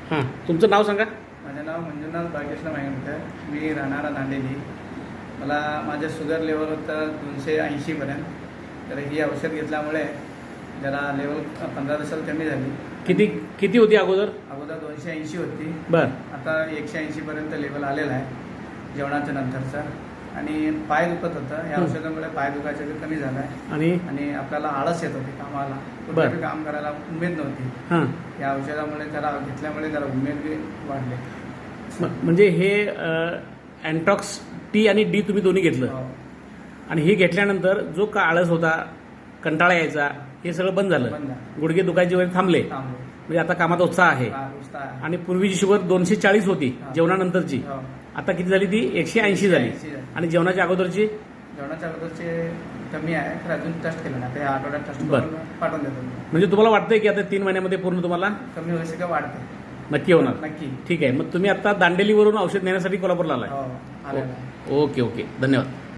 हां. तुमचं नाव सांगा. माझं नाव मंजुनाथ बाळकृष्ण मायगणकर मी राहणारा नांदेली मला माझं शुगर लेवल होतं दोनशे ऐंशीपर्यंत तर ही औषध घेतल्यामुळे जरा लेवल पंधरा दिवसाला कमी झाली. किती किती होती अगोदर? अगोदर दोनशे ऐंशी होती. बर. आता एकशे ऐंशीपर्यंत लेवल आलेला आहे. जेवणाच्या नंतरचा. आणि पाय दुखत होतं या. औषधामुळे पाय दुखायचं ते कमी झालं आणि आणि आपल्याला आळस येत होती कामाला. कुठे काम करायला उमेद नव्हती हां या औषधामुळे जरा घेतल्यामुळे जरा उमेद वाढले म्हणजे हे अँटॉक्स टी आणि डी तुम्ही दोन्ही घेतलं हो. आणि हे घेतल्यानंतर जो का आळस होता कंटाळा यायचा हे सगळं बंद झालं. गुडघे दुखायचे वगैरे थांबलो. म्हणजे आता कामात उत्साह आहे. हा, उत्साह आहे. आणि पूर्वीची शुगर दोनशे चाळीस होती. जेवणानंतरची. हो. आता किती झाली ती? एकशे ऐंशी झाली. 180 झाली. आणि जेवणाच्या अगोदरची? जेवणाच्या अगोदरचे कमी आहे तर अजून टेस्ट केलं ना ते आठवड्यात टेस्ट बरं. करून पाठवून देतो मी. म्हणजे तुम्हाला वाटतंय की आता तीन महिन्यामध्ये पूर्ण तुम्हाला कमी होईल का वाढते. नक्की होणार. नक्की. ठीक आहे. मग तुम्ही आता दांडेलीवरून औषध नेण्यासाठी कोल्हापूरला आलाय. हो आलेलं आहे. Okay okay. धन्यवाद.